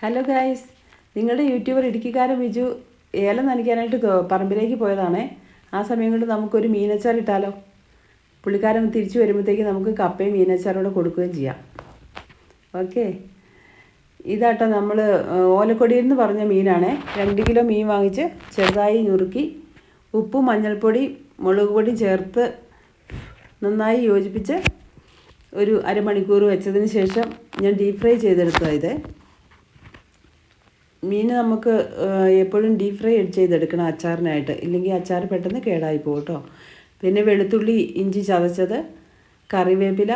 Hello guys നിങ്ങളുടെ YouTuber ഇടുക്കിക്കാരൻ ബിജു ഏലം നനയ്ക്കാനായിട്ട് പറമ്പിലേക്ക് പോയതാണേ. ആ സമയം കൊണ്ട് നമുക്കൊരു മീനച്ചാർ ഇട്ടാലോ? പുള്ളിക്കാരൻ തിരിച്ചു വരുമ്പോഴത്തേക്ക് നമുക്ക് കപ്പയും മീനച്ചാറോടെ കൊടുക്കുകയും ചെയ്യാം. ഓക്കെ ഇതാട്ടോ നമ്മൾ ഓലക്കൊടിയിൽ നിന്ന് പറഞ്ഞ മീനാണേ. രണ്ട് കിലോ മീൻ വാങ്ങിച്ച് ചെറുതായി ഞുറുക്കി ഉപ്പും മഞ്ഞൾപ്പൊടി മുളക് പൊടി ചേർത്ത് നന്നായി യോജിപ്പിച്ച് ഒരു അരമണിക്കൂർ വെച്ചതിന് ശേഷം ഞാൻ ഡീപ് ഫ്രൈ ചെയ്തെടുത്തതാണ് ഇത്. മീൻ നമുക്ക് എപ്പോഴും ഡീപ് ഫ്രൈ ചെയ്തെടുക്കണം അച്ചാറിനായിട്ട്. ഇല്ലെങ്കിൽ അച്ചാർ പെട്ടെന്ന് കേടായി പോകും കേട്ടോ. പിന്നെ വെളുത്തുള്ളി ഇഞ്ചി ചതച്ചത് കറിവേപ്പില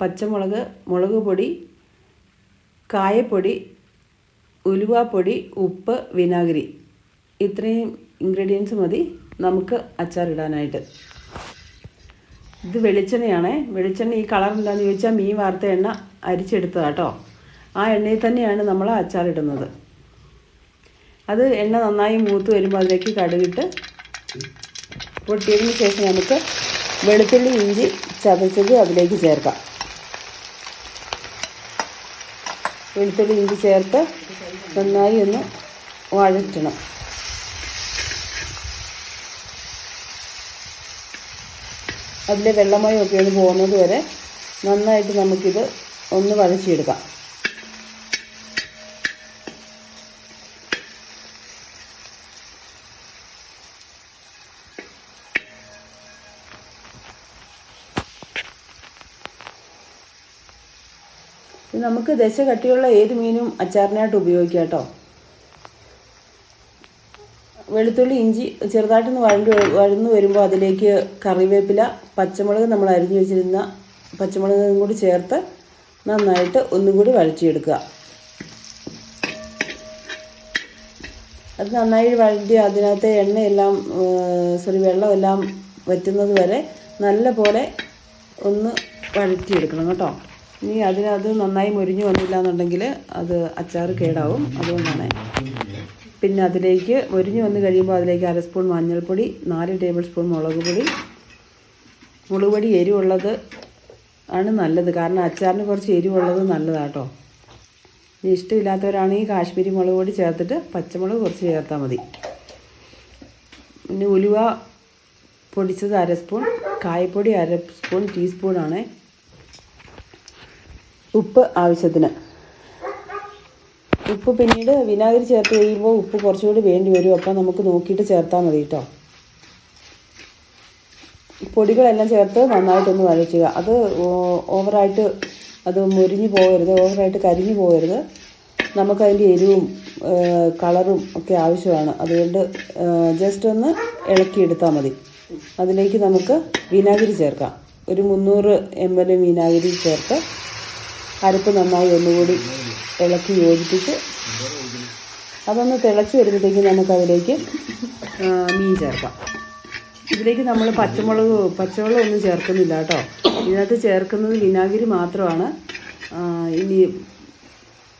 പച്ചമുളക് മുളക് പൊടി കായപ്പൊടി ഉലുവാപ്പൊടി ഉപ്പ് വിനാഗിരി. ഇത്രയും ഇൻഗ്രീഡിയൻസ് മതി നമുക്ക് അച്ചാറിടാനായിട്ട് ഇത് വെളിച്ചെണ്ണയാണേ. വെളിച്ചെണ്ണ ഈ കളർ എന്താണെന്ന് ചോദിച്ചാൽ മീൻ വാർത്ത എണ്ണ അരിച്ചെടുത്തതാട്ടോ ആ എണ്ണയിൽ തന്നെയാണ് നമ്മൾ അച്ചാറിടുന്നത് അത് എണ്ണ നന്നായി മൂത്ത് വരുമ്പോൾ അതിലേക്ക് കടുകിട്ട് പൊട്ടിയതിന് ശേഷം നമുക്ക് വെളുത്തുള്ളി ഇഞ്ചി ചതച്ചത് അതിലേക്ക് ചേർക്കാം. വെളുത്തുള്ളി ഇഞ്ചി ചേർത്ത് നന്നായി ഒന്ന് വഴറ്റണം. അതിലെ വെള്ളമയമൊക്കെ ഒന്ന് പോകുന്നത് വരെ നന്നായിട്ട് നമുക്കിത് ഒന്ന് വഴച്ചെടുക്കാം ഇത് നമുക്ക് ദശ കട്ടിയുള്ള ഏത് മീനും അച്ചാറിനായിട്ട് ഉപയോഗിക്കാം കേട്ടോ? വെളുത്തുള്ളി ഇഞ്ചി ചെറുതായിട്ടൊന്ന് വഴണ്ട് വഴന്ന് വരുമ്പോൾ അതിലേക്ക് കറിവേപ്പില പച്ചമുളക് നമ്മൾ അരിഞ്ഞു വെച്ചിരുന്ന പച്ചമുളകും കൂടി ചേർത്ത് നന്നായിട്ട് ഒന്നും കൂടി വഴറ്റിയെടുക്കുക. അത് നന്നായി വഴറ്റി അതിനകത്തെ എണ്ണയെല്ലാം സോറി വെള്ളമെല്ലാം വറ്റുന്നത് വരെ നല്ല പോലെ ഒന്ന് വഴറ്റിയെടുക്കണം കേട്ടോ. ഇനി അതിനകത്ത് നന്നായി മുരിഞ്ഞു വന്നില്ല എന്നുണ്ടെങ്കിൽ അത് അച്ചാർ കേടാവും. അതുകൊണ്ടാണ്. പിന്നെ അതിലേക്ക് മുരിഞ്ഞു വന്ന് കഴിയുമ്പോൾ അതിലേക്ക് അര സ്പൂൺ മഞ്ഞൾപ്പൊടി നാല് ടേബിൾ സ്പൂൺ മുളക് പൊടി. മുളക് പൊടി എരിവുള്ളത് ആണ് നല്ലത്. കാരണം അച്ചാറിന് കുറച്ച് എരിവുള്ളത് നല്ലതാട്ടോ ഇനി ഇഷ്ടമില്ലാത്തവരാണെങ്കിൽ കാശ്മീരി മുളക് പൊടി ചേർത്തിട്ട് പച്ചമുളക് കുറച്ച് ചേർത്താൽ മതി. പിന്നെ ഉലുവ പൊടിച്ചത് അര സ്പൂൺ കായപ്പൊടി അര സ്പൂൺ ടീസ്പൂണാണ് ഉപ്പ് ആവശ്യത്തിന്. ഉപ്പ് പിന്നീട് വിനാഗിരി ചേർത്ത് കഴിയുമ്പോൾ ഉപ്പ് കുറച്ചുകൂടി വേണ്ടി വരും. അപ്പോൾ നമുക്ക് നോക്കിയിട്ട് ചേർത്താൽ മതി കേട്ടോ. പൊടികളെല്ലാം ചേർത്ത് നന്നായിട്ടൊന്ന് വഴറ്റുക. അത് ഓവറായിട്ട് അത് മുരിഞ്ഞു പോകരുത്. ഓവറായിട്ട് കരിഞ്ഞു പോകരുത്. നമുക്കതിന്റെ എരിവും കളറും ഒക്കെ ആവശ്യമാണ്. അതുകൊണ്ട് ജസ്റ്റ് ഒന്ന് ഇളക്കിയെടുത്താൽ മതി. അതിലേക്ക് നമുക്ക് വിനാഗിരി ചേർക്കാം. ഒരു മുന്നൂറ് എം എൽ വിനാഗിരി ചേർത്ത് അരപ്പ് നന്നായി ഒന്നുകൂടി ഇളക്കി യോജിപ്പിച്ച് അതൊന്ന് തിളച്ച് വരുമ്പോഴത്തേക്ക് നമുക്കതിലേക്ക് മീൻ ചേർക്കാം. ഇതിലേക്ക് നമ്മൾ പച്ചമുളക് പച്ചവെള്ളം ഒന്നും ചേർക്കുന്നില്ല കേട്ടോ. ഇതിനകത്ത് ചേർക്കുന്നത് വിനാഗിരി മാത്രമാണ്. ഇനി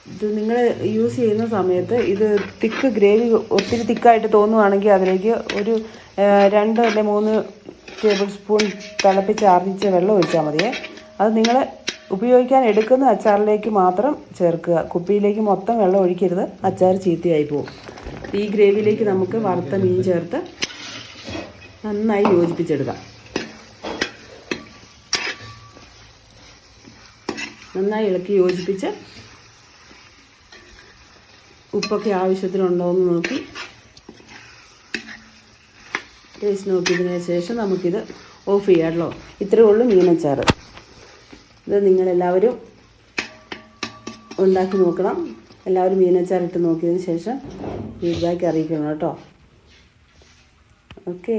ഇത് നിങ്ങൾ യൂസ് ചെയ്യുന്ന സമയത്ത് ഇത് തിക്ക് ഗ്രേവി ഒത്തിരി തിക്കായിട്ട് തോന്നുവാണെങ്കിൽ അതിലേക്ക് ഒരു രണ്ട് അല്ലെ മൂന്ന് ടേബിൾ സ്പൂൺ തിളപ്പിച്ച് ആർജിച്ച വെള്ളം ഒഴിച്ചാൽ മതിയേ. അത് നിങ്ങൾ ഉപയോഗിക്കാൻ എടുക്കുന്ന അച്ചാറിലേക്ക് മാത്രം ചേർക്കുക. കുപ്പിയിലേക്ക് മൊത്തം വെള്ളം ഒഴിക്കരുത്. അച്ചാർ ചീത്തയായി പോകും ഈ ഗ്രേവിയിലേക്ക് നമുക്ക് വറുത്ത മീൻ ചേർത്ത് നന്നായി യോജിപ്പിച്ചെടുക്കാം. നന്നായി ഇളക്കി യോജിപ്പിച്ച് ഉപ്പൊക്കെ ആവശ്യത്തിനുണ്ടോ എന്ന് നോക്കി. ടേസ്റ്റ് നോക്കിയതിന് ശേഷം നമുക്കിത് ഓഫ് ചെയ്യാമല്ലോ ഇത്രയേ ഉള്ളൂ മീനച്ചാറ്. ഇത് നിങ്ങളെല്ലാവരും ഉണ്ടാക്കി നോക്കണം. എല്ലാവരും മീനച്ചാറിട്ട് നോക്കിയതിന് ശേഷം ഫീഡ്ബാക്ക് അറിയിക്കണം കേട്ടോ. ഓക്കേ